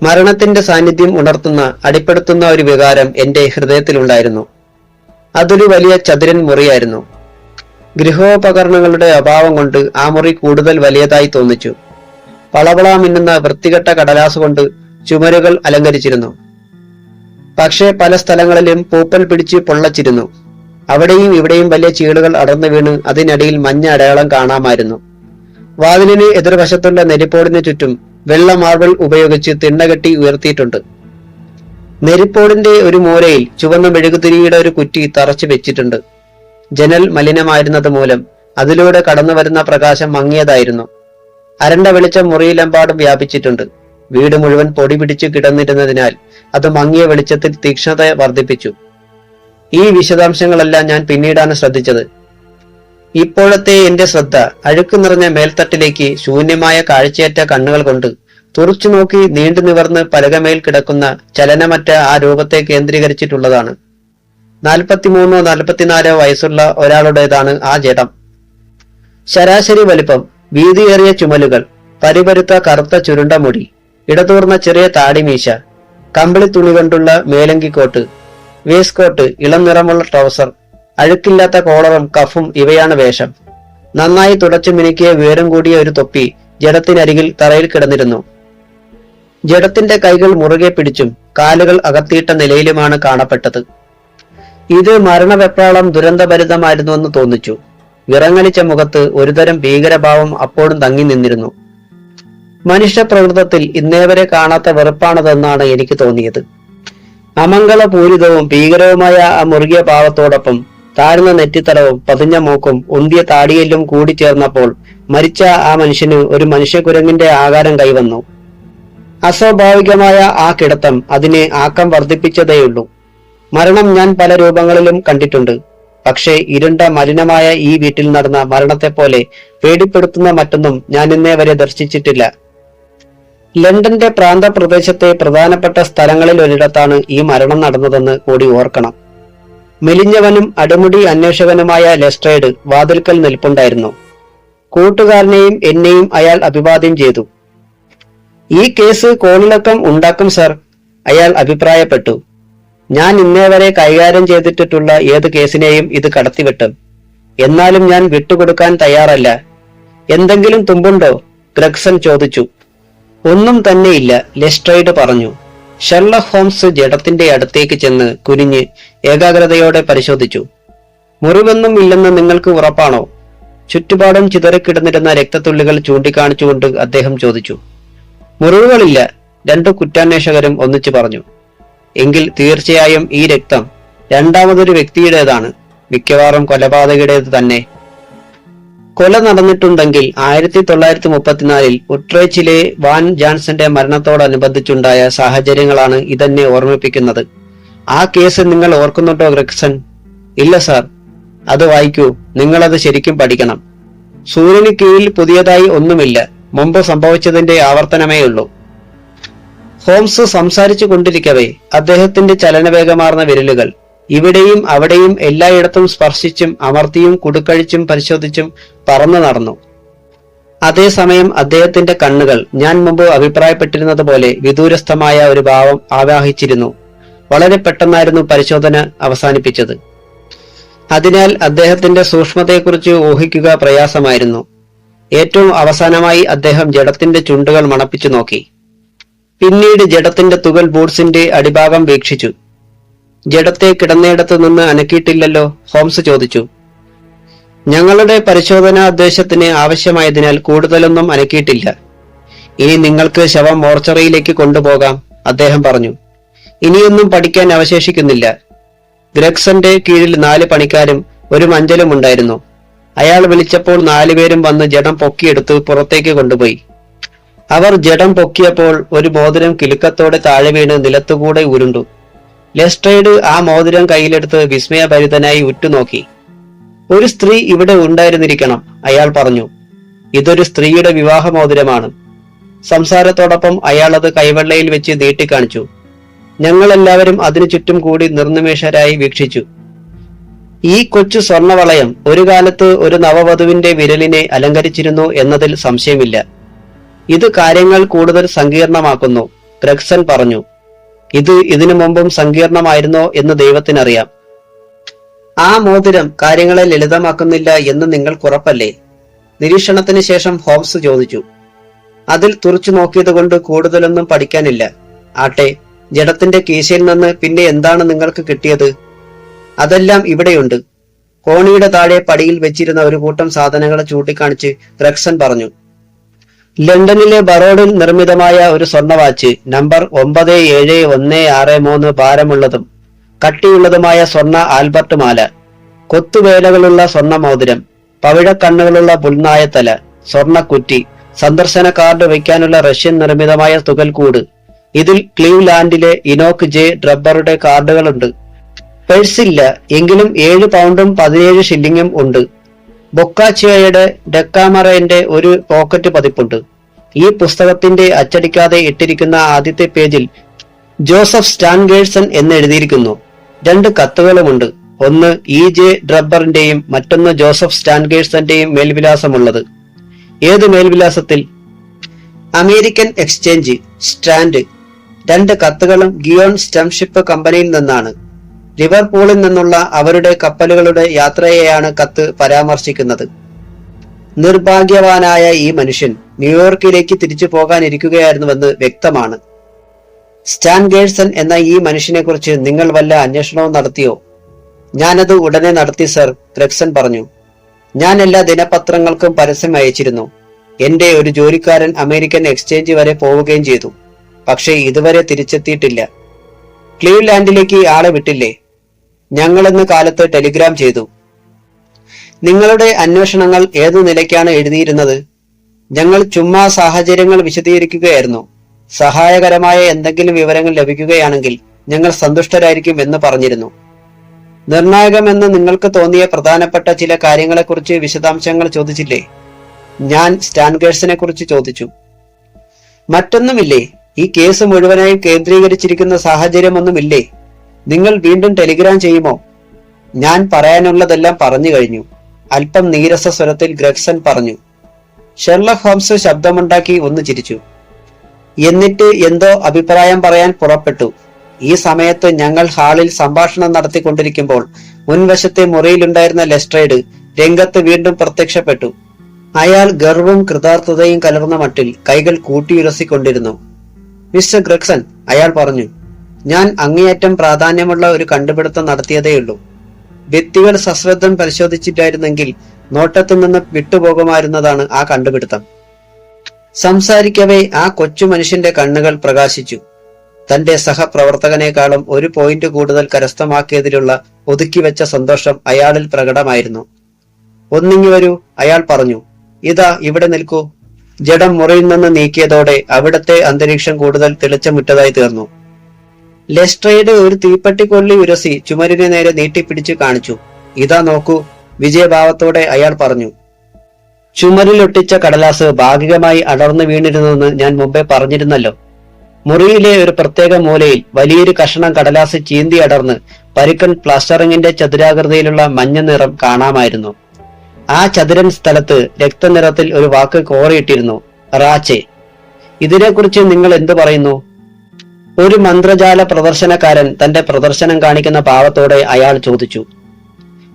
മരണത്തിന്റെ സാന്നിധ്യം ഉണർത്തുന്ന അടിപ്പെടുത്തുന്ന ഒരു വികാരം എന്റെ ഹൃദയത്തിലുണ്ടായിരുന്നു. അതൊരു വലിയ ചതുരൻ മുറിയായിരുന്നു. ഗൃഹോപകരണങ്ങളുടെ അഭാവം കൊണ്ട് ആ മുറി കൂടുതൽ വലിയതായി തോന്നിച്ചു. പളവള മിന്നുന്ന വൃത്തികെട്ട കടലാസ് കൊണ്ട് ചുമരുകൾ അലങ്കരിച്ചിരുന്നു. പക്ഷേ പല സ്ഥലങ്ങളിലും പൂപ്പൽ പിടിച്ച് പൊള്ളച്ചിരുന്നു. അവിടെയും ഇവിടെയും വലിയ ചീളുകൾ അടർന്നു വീണ് അതിനടിയിൽ മഞ്ഞ അടയാളം കാണാമായിരുന്നു. വാതിലിന് എതിർവശത്തുള്ള നെരിപ്പോടിന് ചുറ്റും വെള്ള മാർബിൾ ഉപയോഗിച്ച് തിണ്ണകെട്ടി ഉയർത്തിയിട്ടുണ്ട്. നെരിപ്പോടിന്റെ ഒരു മൂലയിൽ ചുവന്ന മെഴുകുതിരിയുടെ ഒരു കുറ്റി തറച്ചു വെച്ചിട്ടുണ്ട്. ജനൽ മലിനമായിരുന്നത് മൂലം അതിലൂടെ കടന്നു വരുന്ന പ്രകാശം മങ്ങിയതായിരുന്നു. അരണ്ട വെളിച്ചം മുറിയിലെമ്പാടും വ്യാപിച്ചിട്ടുണ്ട്. വീട് മുഴുവൻ പൊടി പിടിച്ചു കിടന്നിരുന്നതിനാൽ അത് മങ്ങിയ വെളിച്ചത്തിൽ തീക്ഷ്ണത വർദ്ധിപ്പിച്ചു. ഈ വിശദാംശങ്ങളെല്ലാം ഞാൻ പിന്നീടാണ് ശ്രദ്ധിച്ചത്. ഇപ്പോഴത്തെ എന്റെ ശ്രദ്ധ അഴുക്ക് നിറഞ്ഞ മേൽത്തട്ടിലേക്ക് ശൂന്യമായ കാഴ്ചയറ്റ കണ്ണുകൾ കൊണ്ട് തുറച്ചു നോക്കി നീണ്ടു നിവർന്ന് പലകമേൽ കിടക്കുന്ന ചലനമറ്റ ആ രൂപത്തെ കേന്ദ്രീകരിച്ചിട്ടുള്ളതാണ്. നാൽപ്പത്തിമൂന്നോ നാൽപ്പത്തിനാലോ വയസ്സുള്ള ഒരാളുടേതാണ് ആ ജഡം. ശരാശരി വലിപ്പം വീതിയേറിയ ചുമലുകൾ പരിപരുത്ത കറുത്ത ചുരുണ്ട മുടി ഇടതൂർന്ന ചെറിയ താടിമീശ കമ്പിളി തുണി കൊണ്ടുള്ള മേലങ്കിക്കോട്ട് വേസ്കോട്ട് ഇളം നിറമുള്ള ട്രൗസർ അഴുക്കില്ലാത്ത കോളറും കഫും ഇവയാണ് വേഷം. നന്നായി തുടച്ചു മിനുക്കിയ ഉയരം കൂടിയ ഒരു തൊപ്പി ജഡത്തിനരികിൽ തറയിൽ കിടന്നിരുന്നു. ജഡത്തിന്റെ കൈകൾ മുറുകെ പിടിച്ചും കാലുകൾ അകത്തിയിട്ട നിലയിലുമാണ് കാണപ്പെട്ടത്. ഇത് മരണവെപ്രാളം ദുരന്തഭരിതമായിരുന്നുവെന്ന് തോന്നിച്ചു. വിറങ്ങലിച്ച മുഖത്ത് ഒരുതരം ഭീകരഭാവം അപ്പോഴും തങ്ങി നിന്നിരുന്നു. മനുഷ്യപ്രകൃതത്തിൽ ഇന്നേവരെ കാണാത്ത വെറുപ്പാണതെന്നാണ് എനിക്ക് തോന്നിയത്. അമംഗളപൂരിതവും ഭീകരവുമായ ആ മുറുകിയ ഭാവത്തോടൊപ്പം താഴ്ന്ന നെറ്റിത്തടവും പതിഞ്ഞ മൂക്കും ഉന്തിയ താടിയെല്ലും കൂടി ചേർന്നപ്പോൾ മരിച്ച ആ മനുഷ്യന് ഒരു മനുഷ്യകുരങ്ങിന്റെ ആകാരം കൈവന്നു. അസ്വാഭാവികമായ ആ കിടത്തം അതിനെ ആക്കം വർദ്ധിപ്പിച്ചതേയുള്ളൂ. മരണം ഞാൻ പല രൂപങ്ങളിലും കണ്ടിട്ടുണ്ട്. പക്ഷേ ഇരുണ്ട മലിനമായ ഈ വീട്ടിൽ നടന്ന മരണത്തെ പോലെ പേടിപ്പെടുത്തുന്ന മറ്റൊന്നും ഞാൻ ഇന്നേ വരെ ദർശിച്ചിട്ടില്ല. ലണ്ടന്റെ പ്രാന്തപ്രദേശത്തെ പ്രധാനപ്പെട്ട സ്ഥലങ്ങളിൽ ഒരിടത്താണ് ഈ മരണം നടന്നതെന്ന് കൂടി ഓർക്കണം. മെലിഞ്ഞവനും അടിമുടി അന്വേഷകനുമായ ലെസ്ട്രേഡ് വാതിൽക്കൽ നിൽപ്പുണ്ടായിരുന്നു. കൂട്ടുകാരനെയും എന്നെയും അയാൾ അഭിവാദ്യം ചെയ്തു. ഈ കേസ് കോളിളക്കം ഉണ്ടാക്കും സർ അയാൾ അഭിപ്രായപ്പെട്ടു. ഞാൻ ഇന്നേ വരെ കൈകാര്യം ചെയ്തിട്ടുള്ള ഏത് കേസിനെയും ഇത് കടത്തിവിട്ടും. എന്നാലും ഞാൻ വിട്ടുകൊടുക്കാൻ തയ്യാറല്ല. എന്തെങ്കിലും തുമ്പുണ്ടോ? ഗ്രഗ്സൺ ചോദിച്ചു. ഒന്നും തന്നെയില്ല ലെസ്ട്രൈഡ് പറഞ്ഞു. ഷെർലക് ഹോംസ് ജഡത്തിന്റെ അടുത്തേക്ക് ചെന്ന് കുനിഞ്ഞ് ഏകാഗ്രതയോടെ പരിശോധിച്ചു. മുറിവൊന്നും ഇല്ലെന്ന് നിങ്ങൾക്ക് ഉറപ്പാണോ? ചുറ്റുപാടും ചിതറിക്കിടന്നിരുന്ന രക്തത്തുള്ളികൾ ചൂണ്ടിക്കാണിച്ചുകൊണ്ട് അദ്ദേഹം ചോദിച്ചു. മുറിവുകളില്ല രണ്ടു കുറ്റാന്വേഷകരും ഒന്നിച്ചു പറഞ്ഞു. എങ്കിൽ തീർച്ചയായും ഈ രക്തം രണ്ടാമതൊരു വ്യക്തിയുടേതാണ്. മിക്കവാറും കൊലപാതകയുടേത് തന്നെ. കൊല നടന്നിട്ടുണ്ടെങ്കിൽ ആയിരത്തി തൊള്ളായിരത്തി മുപ്പത്തിനാലിൽ ഉട്രേച്ചിലെ വാൻ ജാൻസന്റെ മരണത്തോടനുബന്ധിച്ചുണ്ടായ സാഹചര്യങ്ങളാണ് ഇതെന്നെ ഓർമ്മിപ്പിക്കുന്നത്. ആ കേസ് നിങ്ങൾ ഓർക്കുന്നുണ്ടോ ഗ്രെക്സൺ ഇല്ല സാർ. അത് വായിക്കൂ. നിങ്ങളത് ശരിക്കും പഠിക്കണം. സൂര്യന് കീഴിൽ പുതിയതായി ഒന്നുമില്ല. മുമ്പ് സംഭവിച്ചതിന്റെ ആവർത്തനമേ ഉള്ളൂ. ഹോംസ് സംസാരിച്ചു കൊണ്ടിരിക്കവേ അദ്ദേഹത്തിന്റെ ചലനവേഗമാർന്ന വിരലുകൾ. ഇവിടെയും അവിടെയും എല്ലായിടത്തും സ്പർശിച്ചും അമർത്തിയും കുടുക്കഴിച്ചും പരിശോധിച്ചും പറന്നു നടന്നു. അതേസമയം അദ്ദേഹത്തിന്റെ കണ്ണുകൾ ഞാൻ മുമ്പ് അഭിപ്രായപ്പെട്ടിരുന്നത് പോലെ വിദൂരസ്ഥമായ ഒരു ഭാവം ആവാഹിച്ചിരുന്നു. വളരെ പെട്ടെന്നായിരുന്നു പരിശോധന അവസാനിപ്പിച്ചത്. അതിനാൽ അദ്ദേഹത്തിന്റെ സൂക്ഷ്മതയെക്കുറിച്ച് ഊഹിക്കുക പ്രയാസമായിരുന്നു. ഏറ്റവും അവസാനമായി അദ്ദേഹം ജഡത്തിന്റെ ചുണ്ടുകൾ മണപ്പിച്ചു നോക്കി. പിന്നീട് ജഡത്തിന്റെ തുകൽ ബൂട്ട്സിന്റെ അടിഭാഗം വീക്ഷിച്ചു. ജഡത്തെ കിടന്നയിടത്ത് നിന്ന് അനക്കിയിട്ടില്ലല്ലോ ഹോംസ് ചോദിച്ചു. ഞങ്ങളുടെ പരിശോധനാ ഉദ്ദേശത്തിന് ആവശ്യമായതിനാൽ കൂടുതലൊന്നും അനക്കിയിട്ടില്ല. ഇനി നിങ്ങൾക്ക് ശവം മോർച്ചറിയിലേക്ക് കൊണ്ടുപോകാം അദ്ദേഹം പറഞ്ഞു. ഇനിയൊന്നും പഠിക്കാൻ അവശേഷിക്കുന്നില്ല. ഗ്രഗ്സന്റെ കീഴിൽ നാല് പണിക്കാരും ഒരു മഞ്ചലും ഉണ്ടായിരുന്നു. അയാൾ വിളിച്ചപ്പോൾ നാലുപേരും വന്ന് ജഡം പൊക്കിയെടുത്ത് പുറത്തേക്ക് കൊണ്ടുപോയി. അവർ ജഡം പൊക്കിയപ്പോൾ ഒരു മോതിരം കിലുക്കത്തോടെ താഴെ വീണ് നിലത്തുകൂടെ ഉരുണ്ടു. ലെസ്ട്രൈഡ് ആ മോതിരം കയ്യിലെടുത്ത് വിസ്മയഭരിതനായി ഉറ്റുനോക്കി. ഒരു സ്ത്രീ ഇവിടെ ഉണ്ടായിരുന്നിരിക്കണം അയാൾ പറഞ്ഞു. ഇതൊരു സ്ത്രീയുടെ വിവാഹ മോതിരമാണ്. സംസാരത്തോടൊപ്പം അയാൾ അത് കൈവെള്ളയിൽ വെച്ച് നീട്ടിക്കാണിച്ചു. ഞങ്ങളെല്ലാവരും അതിനു ചുറ്റും കൂടി നിർനിമേഷരായി വീക്ഷിച്ചു. ഈ കൊച്ചു സ്വർണവളയം ഒരു കാലത്ത് ഒരു നവവധുവിന്റെ വിരലിനെ അലങ്കരിച്ചിരുന്നു എന്നതിൽ സംശയമില്ല. ഇത് കാര്യങ്ങൾ കൂടുതൽ സങ്കീർണമാക്കുന്നു ഗ്രഗ്സൺ പറഞ്ഞു. ഇത് ഇതിനു മുമ്പും സങ്കീർണമായിരുന്നോ എന്ന് ദൈവത്തിനറിയാം. ആ മോതിരം കാര്യങ്ങളെ ലളിതമാക്കുന്നില്ല എന്ന് നിങ്ങൾ കുറപ്പല്ലേ നിരീക്ഷണത്തിന് ശേഷം ഹോംസ് ചോദിച്ചു. അതിൽ തുറച്ചു നോക്കിയത് കൊണ്ട് കൂടുതലൊന്നും പഠിക്കാനില്ല. ആട്ടെ ജഡത്തിന്റെ കീശയിൽ നിന്ന് പിന്നെ എന്താണ് നിങ്ങൾക്ക് കിട്ടിയത്? അതെല്ലാം ഇവിടെയുണ്ട്. കോണിയുടെ താഴെ പടിയിൽ വെച്ചിരുന്ന ഒരു കൂട്ടം സാധനങ്ങളെ ചൂണ്ടിക്കാണിച്ച് റെക്സൺ പറഞ്ഞു. ലണ്ടനിലെ ബറോഡിൽ നിർമ്മിതമായ ഒരു സ്വർണ വാച്ച് നമ്പർ ഒമ്പത് ഏഴ് ഒന്ന് ആറ് മൂന്ന് ഭാരമുള്ളതും കട്ടിയുള്ളതുമായ സ്വർണ ആൽബർട്ട് മാല കൊത്തുവേലകളുള്ള സ്വർണ മോതിരം പവിഴക്കണ്ണുകളുള്ള പുൽനായത്തല സ്വർണക്കുറ്റി സന്ദർശന കാർഡ് വയ്ക്കാനുള്ള റഷ്യൻ നിർമ്മിതമായ തുകൽക്കൂട്. ഇതിൽ ക്ലീവ്ലാൻഡിലെ ഇനോക്ക് ജെ ഡ്രബ്ബറുടെ കാർഡുകളുണ്ട്. പേഴ്സില്ല എങ്കിലും ഏഴ് പൗണ്ടും പതിനേഴ് ഷില്ലിങ്ങും ഉണ്ട്. ബൊക്കാച്ചിയോയുടെ ഡെക്കാമറയുടെ ഒരു പോക്കറ്റ് പതിപ്പുണ്ട്. ഈ പുസ്തകത്തിന്റെ അച്ചടിക്കാതെ ഇട്ടിരിക്കുന്ന ആദ്യത്തെ പേജിൽ ജോസഫ് സ്റ്റാൻഗേഴ്സൺ എന്ന് എഴുതിയിരിക്കുന്നു. രണ്ട് കത്തുകളുമുണ്ട്. ഒന്ന് ഇ ജെ ഡ്രബറിന്റെയും മറ്റൊന്ന് ജോസഫ് സ്റ്റാൻഗേഴ്സന്റെയും മേൽവിലാസമുള്ളത്. ഏത് മേൽവിലാസത്തിൽ? American exchange strand. രണ്ട് കത്തുകളും ഗിയോൺ സ്റ്റംഷിപ്പ് കമ്പനിയിൽ നിന്നാണ്. ലിവർപൂളിൽ നിന്നുള്ള അവരുടെ കപ്പലുകളുടെ യാത്രയെയാണ് കത്ത് പരാമർശിക്കുന്നത്. നിർഭാഗ്യവാനായ ഈ മനുഷ്യൻ ന്യൂയോർക്കിലേക്ക് തിരിച്ചു പോകാനിരിക്കുകയായിരുന്നുവെന്ന് വ്യക്തമാണ്. സ്റ്റാൻ ഗേഴ്സൺ എന്ന ഈ മനുഷ്യനെ കുറിച്ച് നിങ്ങൾ വല്ല അന്വേഷണവും നടത്തിയോ? ഞാനത് ഉടനെ നടത്തി സർ ഗ്രഗ്സൺ പറഞ്ഞു. ഞാൻ എല്ലാ ദിനപത്രങ്ങൾക്കും പരസ്യം അയച്ചിരുന്നു. എന്റെ ഒരു ജോലിക്കാരൻ അമേരിക്കൻ എക്സ്ചേഞ്ച് വരെ പോവുകയും ചെയ്തു. പക്ഷേ ഇതുവരെ തിരിച്ചെത്തിയിട്ടില്ല. ക്ലീവ്ലാൻഡിലേക്ക് ആളെ വിട്ടില്ലേ? ഞങ്ങളെന്ന കാലത്ത് ടെലിഗ്രാം ചെയ്തു. നിങ്ങളുടെ അന്വേഷണങ്ങൾ ഏതു നിലയ്ക്കാണ് എഴുതിയിരുന്നത്? ഞങ്ങൾ ചുമ്മാ സാഹചര്യങ്ങൾ വിശദീകരിക്കുകയായിരുന്നു. സഹായകരമായ എന്തെങ്കിലും വിവരങ്ങൾ ലഭിക്കുകയാണെങ്കിൽ ഞങ്ങൾ സന്തുഷ്ടരായിരിക്കും എന്ന് പറഞ്ഞിരുന്നു. നിർണായകമെന്ന് നിങ്ങൾക്ക് തോന്നിയ പ്രധാനപ്പെട്ട ചില കാര്യങ്ങളെക്കുറിച്ച് വിശദാംശങ്ങൾ ചോദിച്ചില്ലേ? ഞാൻ സ്റ്റാൻഗേഴ്സിനെ കുറിച്ച് ചോദിച്ചു. മറ്റൊന്നുമില്ലേ? ഈ കേസ് മുഴുവനായും കേന്ദ്രീകരിച്ചിരിക്കുന്ന സാഹചര്യമൊന്നുമില്ലേ? നിങ്ങൾ വീണ്ടും ടെലിഗ്രാം ചെയ്യുമോ? ഞാൻ പറയാനുള്ളതെല്ലാം പറഞ്ഞു കഴിഞ്ഞു. അല്പം നീരസ സ്വരത്തിൽ ഗ്രഗ്സൺ പറഞ്ഞു. ഷെർലക് ഹോംസ് ശബ്ദമുണ്ടാക്കി ഒന്ന് ചിരിച്ചു. എന്നിട്ട് എന്തോ അഭിപ്രായം പറയാൻ പുറപ്പെട്ടു. ഈ സമയത്ത് ഞങ്ങൾ ഹാളിൽ സംഭാഷണം നടത്തിക്കൊണ്ടിരിക്കുമ്പോൾ മുൻവശത്തെ മുറിയിലുണ്ടായിരുന്ന ലെസ്ട്രേഡ് രംഗത്ത് വീണ്ടും പ്രത്യക്ഷപ്പെട്ടു. അയാൾ ഗർവും കൃതാർത്ഥതയും കലർന്ന മട്ടിൽ കൈകൾ കൂട്ടിയുരസിക്കൊണ്ടിരുന്നു. മിസ്റ്റർ ഗ്രഗ്സൺ അയാൾ പറഞ്ഞു ഞാൻ അങ്ങേയറ്റം പ്രാധാന്യമുള്ള ഒരു കണ്ടുപിടുത്തം നടത്തിയതേയുള്ളൂ. വ്യക്തികൾ സശ്രദ്ധം പരിശോധിച്ചിട്ടായിരുന്നെങ്കിൽ നോട്ടത്തിൽ നിന്ന് വിട്ടുപോകുമായിരുന്നതാണ് ആ കണ്ടുപിടുത്തം. സംസാരിക്കവേ ആ കൊച്ചു മനുഷ്യന്റെ കണ്ണുകൾ പ്രകാശിച്ചു. തന്റെ സഹപ്രവർത്തകനേക്കാളും ഒരു പോയിന്റ് കൂടുതൽ കരസ്ഥമാക്കിയതിലുള്ള ഒതുക്കിവെച്ച സന്തോഷം അയാളിൽ പ്രകടമായിരുന്നു. ഒന്നിങ്ങി വരൂ അയാൾ പറഞ്ഞു. ഇതാ ഇവിടെ നിൽക്കൂ. ജഡം മുറിയിൽ നിന്ന് നീക്കിയതോടെ അവിടത്തെ അന്തരീക്ഷം കൂടുതൽ തെളിച്ചമുറ്റതായി തീർന്നു. ലെസ്ട്രയുടെ ഒരു തീപ്പെട്ടിക്കൊള്ളി ഉരസി ചുമരിനെ നേരെ നീട്ടിപ്പിടിച്ചു കാണിച്ചു. ഇതാ നോക്കൂ വിജയഭാവത്തോടെ അയാൾ പറഞ്ഞു. ചുമരിലൊട്ടിച്ച കടലാസ് ഭാഗികമായി അടർന്നു വീണിരുന്നെന്ന് ഞാൻ മുമ്പേ പറഞ്ഞിരുന്നല്ലോ. മുറിയിലെ ഒരു പ്രത്യേക മൂലയിൽ വലിയൊരു കഷണം കടലാസ് ചീന്തി അടർന്ന് പരുക്കൻ പ്ലാസ്റ്ററിങ്ങിന്റെ ചതുരാകൃതിയിലുള്ള മഞ്ഞ നിറം കാണാമായിരുന്നു. ആ ചതുരൻ സ്ഥലത്ത് രക്തനിറത്തിൽ ഒരു വാക്ക് കോറിയിട്ടിരുന്നു റാച്ചെ ഇതിനെക്കുറിച്ച് നിങ്ങൾ എന്തു പറയുന്നു? ഒരു മന്ത്രജാല പ്രദർശനക്കാരൻ തന്റെ പ്രദർശനം കാണിക്കുന്ന പാവത്തോടെ അയാൾ ചോദിച്ചു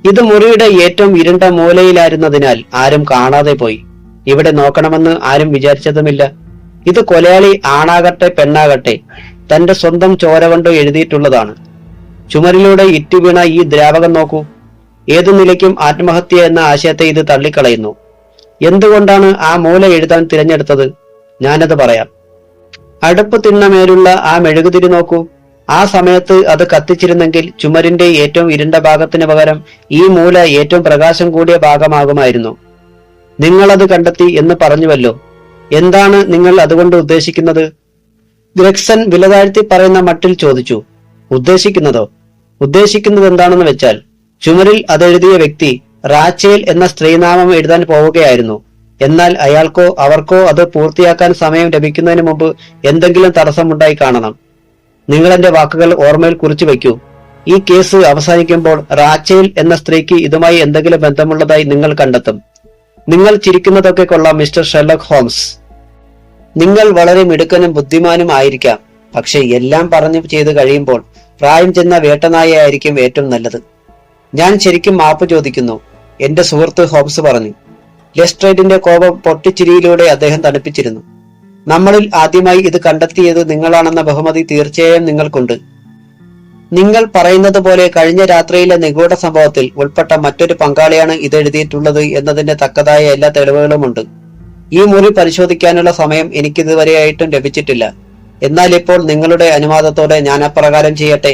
ഇത് മുറിയുടെ ഏറ്റവും ഇരുണ്ട മൂലയിലായിരുന്നതിനാൽ ആരും കാണാതെ പോയി. ഇവിടെ നോക്കണമെന്ന് ആരും വിചാരിച്ചതുമില്ല. ഇത് കൊലയാളി ആണാകട്ടെ പെണ്ണാകട്ടെ തന്റെ സ്വന്തം ചോര എഴുതിയിട്ടുള്ളതാണ്. ചുമരിലൂടെ ഇറ്റുവീണ ഈ ദ്രാവകം നോക്കൂ. ഏതു നിലയ്ക്കും ആത്മഹത്യ എന്ന ആശയത്തെ ഇത് തള്ളിക്കളയുന്നു. എന്തുകൊണ്ടാണ് ആ മൂല എഴുതാൻ തിരഞ്ഞെടുത്തത്? ഞാനത് പറയാം. അടുപ്പ് തിണ്ണമേലുള്ള ആ മെഴുകുതിരി നോക്കൂ. ആ സമയത്ത് അത് കത്തിച്ചിരുന്നെങ്കിൽ ചുമരിന്റെ ഏറ്റവും ഇരുണ്ട ഭാഗത്തിന് പകരം ഈ മൂല ഏറ്റവും പ്രകാശം കൂടിയ ഭാഗമാകുമായിരുന്നു. നിങ്ങളത് കണ്ടെത്തി എന്ന് പറഞ്ഞുവല്ലോ. എന്താണ് നിങ്ങൾ അതുകൊണ്ട് ഉദ്ദേശിക്കുന്നത്? ഗ്രക്സൻ വിലതാഴ്ത്തി പറയുന്ന മട്ടിൽ ചോദിച്ചു. ഉദ്ദേശിക്കുന്നതോ? ഉദ്ദേശിക്കുന്നത് എന്താണെന്ന് വെച്ചാൽ ചുമരിൽ അതെഴുതിയ വ്യക്തി റാച്ചേൽ എന്ന സ്ത്രീനാമം എഴുതാൻ പോവുകയായിരുന്നു. എന്നാൽ അയാൾക്കോ അവർക്കോ അത് പൂർത്തിയാക്കാൻ സമയം ലഭിക്കുന്നതിന് മുമ്പ് എന്തെങ്കിലും തടസ്സമുണ്ടായി കാണണം. നിങ്ങൾ എന്റെ വാക്കുകൾ ഓർമ്മയിൽ കുറിച്ചു വയ്ക്കൂ. ഈ കേസ് അവസാനിക്കുമ്പോൾ റാച്ചേൽ എന്ന സ്ത്രീക്ക് ഇതുമായി എന്തെങ്കിലും ബന്ധമുള്ളതായി നിങ്ങൾ കണ്ടെത്തും. നിങ്ങൾ ചിരിക്കുന്നതൊക്കെ കൊള്ളാം മിസ്റ്റർ ഷെർലക് ഹോംസ്. നിങ്ങൾ വളരെ മിടുക്കനും ബുദ്ധിമാനും ആയിരിക്കാം. പക്ഷെ എല്ലാം പറഞ്ഞു ചെയ്തു കഴിയുമ്പോൾ പ്രായം ചെന്ന വേട്ടനായയായിരിക്കും ഏറ്റവും നല്ലത്. ഞാൻ ശരിക്കും മാപ്പ് ചോദിക്കുന്നു. എന്റെ സുഹൃത്ത് ഹോബ്സ് പറഞ്ഞു. ലെസ്ട്രേറ്റിന്റെ കോപം പൊട്ടിച്ചിരിയിലൂടെ അദ്ദേഹം തണുപ്പിച്ചിരുന്നു. നമ്മളിൽ ആദ്യമായി ഇത് കണ്ടെത്തിയത് നിങ്ങളാണെന്ന ബഹുമതി തീർച്ചയായും നിങ്ങൾക്കുണ്ട്. നിങ്ങൾ പറയുന്നത് പോലെ കഴിഞ്ഞ രാത്രിയിലെ നിഗൂഢ സംഭവത്തിൽ ഉൾപ്പെട്ട മറ്റൊരു പങ്കാളിയാണ് ഇതെഴുതിയിട്ടുള്ളത് എന്നതിന്റെ തക്കതായ എല്ലാ തെളിവുകളുമുണ്ട്. ഈ മുറി പരിശോധിക്കാനുള്ള സമയം എനിക്കിതുവരെയായിട്ടും ലഭിച്ചിട്ടില്ല. എന്നാൽ ഇപ്പോൾ നിങ്ങളുടെ അനുവാദത്തോടെ ഞാൻ അപ്രകാരം ചെയ്യട്ടെ?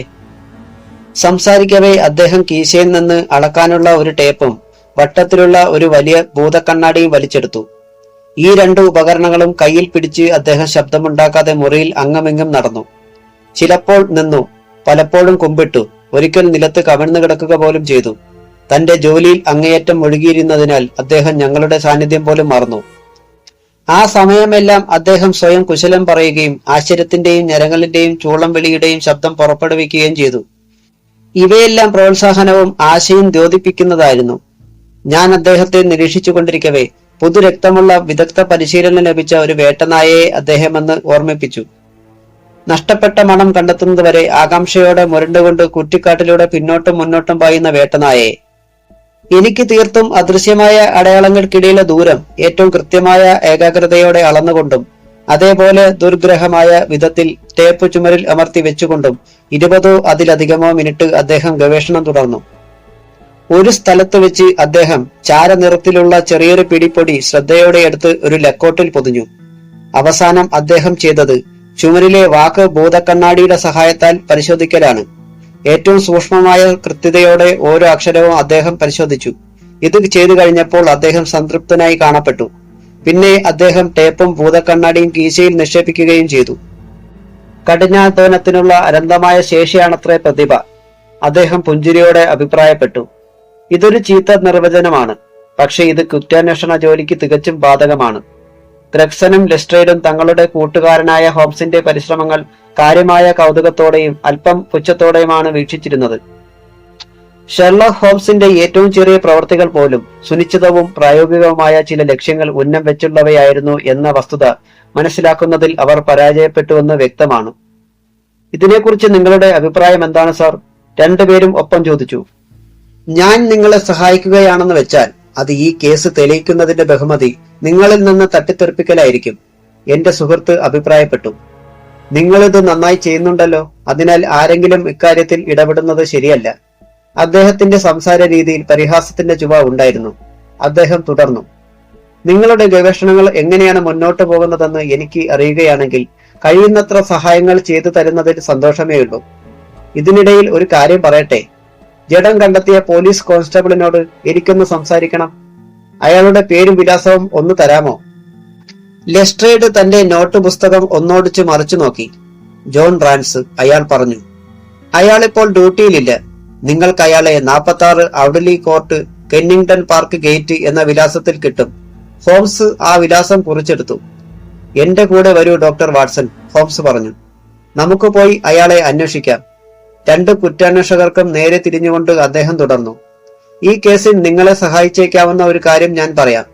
സംസാരിക്കവേ അദ്ദേഹം കീശയിൽ നിന്ന് അളക്കാനുള്ള ഒരു ടേപ്പും വട്ടത്തിലുള്ള ഒരു വലിയ ഭൂതക്കണ്ണാടിയും വലിച്ചെടുത്തു. ഈ രണ്ട് ഉപകരണങ്ങളും കയ്യിൽ പിടിച്ച് അദ്ദേഹം ശബ്ദമുണ്ടാക്കാതെ മുറിയിൽ അങ്ങമെങ്ങും നടന്നു. ചിലപ്പോൾ നിന്നു പലപ്പോഴും കുമ്പിട്ടു ഒരിക്കൽ നിലത്ത് കവിഴ്ന്നു കിടക്കുക പോലും ചെയ്തു. തന്റെ ജോലിയിൽ അങ്ങേയറ്റം ഒഴുകിയിരുന്നതിനാൽ അദ്ദേഹം ഞങ്ങളുടെ സാന്നിധ്യം പോലും മറന്നു. ആ സമയമെല്ലാം അദ്ദേഹം സ്വയം കുശലം പറയുകയും ആശ്ചര്യത്തിന്റെയും ഞരങ്ങളിന്റെയും ചൂളം വിളിയുടെയും ശബ്ദം പുറപ്പെടുവിക്കുകയും ചെയ്തു. ഇവയെല്ലാം പ്രോത്സാഹനവും ആശയും ദ്യോതിപ്പിക്കുന്നതായിരുന്നു. ഞാൻ അദ്ദേഹത്തെ നിരീക്ഷിച്ചു നിരീക്ഷിച്ചുകൊണ്ടിരിക്കവേ പുതുരക്തമുള്ള വിദഗ്ധ പരിശീലനം ലഭിച്ച ഒരു വേട്ടനായയെ അദ്ദേഹമെന്ന് ഓർമ്മിപ്പിച്ചു. നഷ്ടപ്പെട്ട മണം കണ്ടെത്തുന്നതുവരെ ആകാംക്ഷയോടെ മുരണ്ടുകൊണ്ട് കുറ്റിക്കാട്ടിലൂടെ പിന്നോട്ടും മുന്നോട്ടും പായുന്ന വേട്ടനായയെ. എനിക്ക് തീർത്തും അദൃശ്യമായ അടയാളങ്ങൾക്കിടയിലെ ദൂരം ഏറ്റവും കൃത്യമായ ഏകാഗ്രതയോടെ അളന്നുകൊണ്ടും അതേപോലെ ദുർഗ്രഹമായ വിധത്തിൽ ടേപ്പ് ചുമരിൽ അമർത്തി വെച്ചുകൊണ്ടും ഇരുപതോ അതിലധികമോ മിനിറ്റ് അദ്ദേഹം ഗവേഷണം തുടർന്നു. ഒരു സ്ഥലത്ത് വെച്ച് അദ്ദേഹം ചാരനിറത്തിലുള്ള ചെറിയൊരു പിടിപ്പൊടി ശ്രദ്ധയോടെ എടുത്ത് ഒരു ലക്കോട്ടിൽ പൊതിഞ്ഞു. അവസാനം അദ്ദേഹം ചെയ്തത് ചുമരിലെ വാക്ക് ഭൂതക്കണ്ണാടിയുടെ സഹായത്താൽ പരിശോധിക്കലാണ്. ഏറ്റവും സൂക്ഷ്മമായ കൃത്യതയോടെ ഓരോ അക്ഷരവും അദ്ദേഹം പരിശോധിച്ചു. ഇത് ചെയ്തു കഴിഞ്ഞപ്പോൾ അദ്ദേഹം സംതൃപ്തനായി കാണപ്പെട്ടു. പിന്നെ അദ്ദേഹം ടേപ്പും ഭൂതക്കണ്ണാടിയും കീശയിൽ നിക്ഷേപിക്കുകയും ചെയ്തു. കഠിനാധ്വാനത്തിനുള്ള അനന്തമായ ശേഷിയാണത്രേ പ്രതിഭ. അദ്ദേഹം പുഞ്ചിരിയോടെ അഭിപ്രായപ്പെട്ടു. ഇതൊരു ചീത്ത നിർവചനമാണ്. പക്ഷേ ഇത് കുറ്റാന്വേഷണ ജോലിക്ക് തികച്ചും ബാധകമാണ്. ഗ്രക്സനും ലെസ്ട്രേഡും തങ്ങളുടെ കൂട്ടുകാരനായ ഹോംസിന്റെ പരിശ്രമങ്ങൾ കാര്യമായ കൗതുകത്തോടെയും അല്പം പുച്ഛത്തോടെയുമാണ് വീക്ഷിച്ചിരുന്നത്. ഷെർലോക്ക് ഹോംസിന്റെ ഏറ്റവും ചെറിയ പ്രവർത്തികൾ പോലും സുനിശ്ചിതവും പ്രായോഗികവുമായ ചില ലക്ഷ്യങ്ങൾ ഉന്നം വെച്ചുള്ളവയായിരുന്നു എന്ന വസ്തുത മനസ്സിലാക്കുന്നതിൽ അവർ പരാജയപ്പെട്ടുവെന്ന് വ്യക്തമാണ്. ഇതിനെക്കുറിച്ച് നിങ്ങളുടെ അഭിപ്രായം എന്താണ് സാർ? രണ്ടുപേരും ഒപ്പം ചോദിച്ചു. ഞാൻ നിങ്ങളെ സഹായിക്കുകയാണെന്ന് വെച്ചാൽ അത് ഈ കേസ് തെളിയിക്കുന്നതിന്റെ ബഹുമതി നിങ്ങളിൽ നിന്ന് തട്ടിത്തെറിപ്പിക്കലായിരിക്കും. എന്റെ സുഹൃത്ത് അഭിപ്രായപ്പെട്ടു. നിങ്ങളിത് നന്നായി ചെയ്യുന്നുണ്ടല്ലോ അതിനാൽ ആരെങ്കിലും ഇക്കാര്യത്തിൽ ഇടപെടുന്നത് ശരിയല്ല. അദ്ദേഹത്തിന്റെ സംസാര രീതിയിൽ പരിഹാസത്തിന്റെ ചുവ ഉണ്ടായിരുന്നു. അദ്ദേഹം തുടർന്നു. നിങ്ങളുടെ ഗവേഷണങ്ങൾ എങ്ങനെയാണ് മുന്നോട്ട് പോകുന്നതെന്ന് എനിക്ക് അറിയുകയാണെങ്കിൽ കഴിയുന്നത്ര സഹായങ്ങൾ ചെയ്തു തരുന്നതിൽ സന്തോഷമേ ഉള്ളൂ. ഇതിനിടയിൽ ഒരു കാര്യം പറയട്ടെ. ജഡം കണ്ടെത്തിയ പോലീസ് കോൺസ്റ്റബിളിനോട് എനിക്കൊന്ന് സംസാരിക്കണം. അയാളുടെ പേരും വിലാസവും ഒന്ന് തരാമോ? ലെസ്ട്രേഡ് തന്റെ നോട്ട് പുസ്തകം ഒന്നോടിച്ച് മറിച്ചു നോക്കി. ജോൺ റാൻസ് അയാൾ പറഞ്ഞു. അയാളിപ്പോൾ ഡ്യൂട്ടിയിലില്ല. നിങ്ങൾക്ക് അയാളെ നാൽപ്പത്തി ആറ് Audley court Kennington park gate എന്ന വിലാസത്തിൽ കിട്ടും. ഹോംസ് ആ വിലാസം കുറിച്ചെടുത്തു. എന്റെ കൂടെ വരൂ ഡോക്ടർ വാട്സൺ ഹോംസ് പറഞ്ഞു. നമുക്ക് പോയി അയാളെ അന്വേഷിക്കാം. രണ്ട് കുറ്റാന്വേഷകർക്കും നേരെ തിരിഞ്ഞുകൊണ്ട് അദ്ദേഹം തുടർന്നു. ഈ കേസിൽ നിങ്ങളെ സഹായിച്ചേക്കാവുന്ന ഒരു കാര്യം ഞാൻ പറയാം.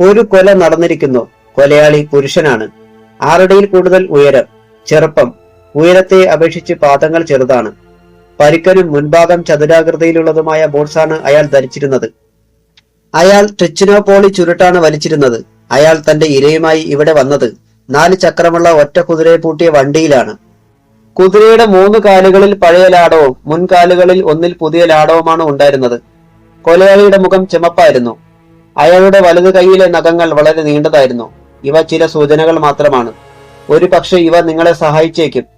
ഒരു കൊല നടന്നിരിക്കുന്നു. കൊലയാളി പുരുഷനാണ്. ആറടിയിൽ കൂടുതൽ ഉയരം? ചെറുപ്പം. ഉയരത്തെ അപേക്ഷിച്ച് പാദങ്ങൾ ചെറുതാണ്. പരിക്കനും മുൻഭാഗം ചതുരാകൃതിയിലുള്ളതുമായ ബോട്ട്സാണ് അയാൾ ധരിച്ചിരുന്നത്. അയാൾ ട്രിച്ചിനോപോളി ചുരുട്ടാണ് വലിച്ചിരുന്നത്. അയാൾ തന്റെ ഇരയുമായി ഇവിടെ വന്നത് നാല് ചക്രമുള്ള ഒറ്റ കുതിരയെ പൂട്ടിയ വണ്ടിയിലാണ്. കുതിരയുടെ മൂന്ന് കാലുകളിൽ പഴയ ലാടവും മുൻകാലുകളിൽ ഒന്നിൽ പുതിയ ലാടവുമാണ് ഉണ്ടായിരുന്നത്. കൊലയാളിയുടെ മുഖം ചുമപ്പായിരുന്നു. അയാളുടെ വലതു കൈയിലെ നഖങ്ങൾ വളരെ നീണ്ടതായിരുന്നു. ഇവ ചില സൂചനകൾ മാത്രമാണ്. ഒരു ഇവ നിങ്ങളെ സഹായിച്ചേക്കും.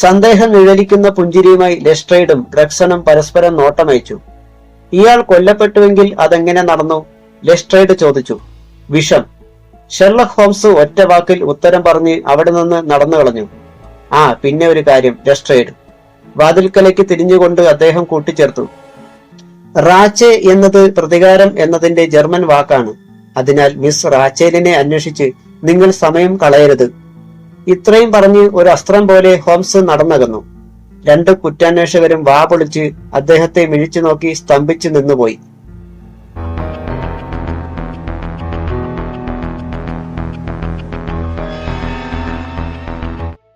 സന്ദേഹം നിഴലിക്കുന്ന പുഞ്ചിരിയുമായി ലെസ്ട്രൈഡും ഡ്രക്സണും പരസ്പരം നോട്ടമയച്ചു. ഇയാൾ കൊല്ലപ്പെട്ടുവെങ്കിൽ അതെങ്ങനെ നടന്നു? ലെസ്ട്രൈഡ് ചോദിച്ചു. വിഷം. ഷെർലക് ഹോംസ് ഒറ്റ വാക്കിൽ ഉത്തരം പറഞ്ഞ് അവിടെ നിന്ന് നടന്നു കളഞ്ഞു. ആ പിന്നെ ഒരു കാര്യം ലെസ്ട്രൈഡ്. വാതിൽക്കലേക്ക് തിരിഞ്ഞുകൊണ്ട് അദ്ദേഹം കൂട്ടിച്ചേർത്തു. റാച്ചെ എന്നത് പ്രതികാരം എന്നതിന്റെ ജർമ്മൻ വാക്കാണ്. അതിനാൽ മിസ് റാച്ചേലിനെ അന്വേഷിച്ച് നിങ്ങൾ സമയം കളയരുത്. ഇത്രയും പറഞ്ഞ് ഒരു അസ്ത്രം പോലെ ഹോംസ് നടന്നകന്നു. രണ്ട് കുറ്റാന്വേഷകരും വാ പൊളിച്ച് അദ്ദേഹത്തെ മിഴിച്ചു നോക്കി സ്തംഭിച്ചു നിന്നുപോയി.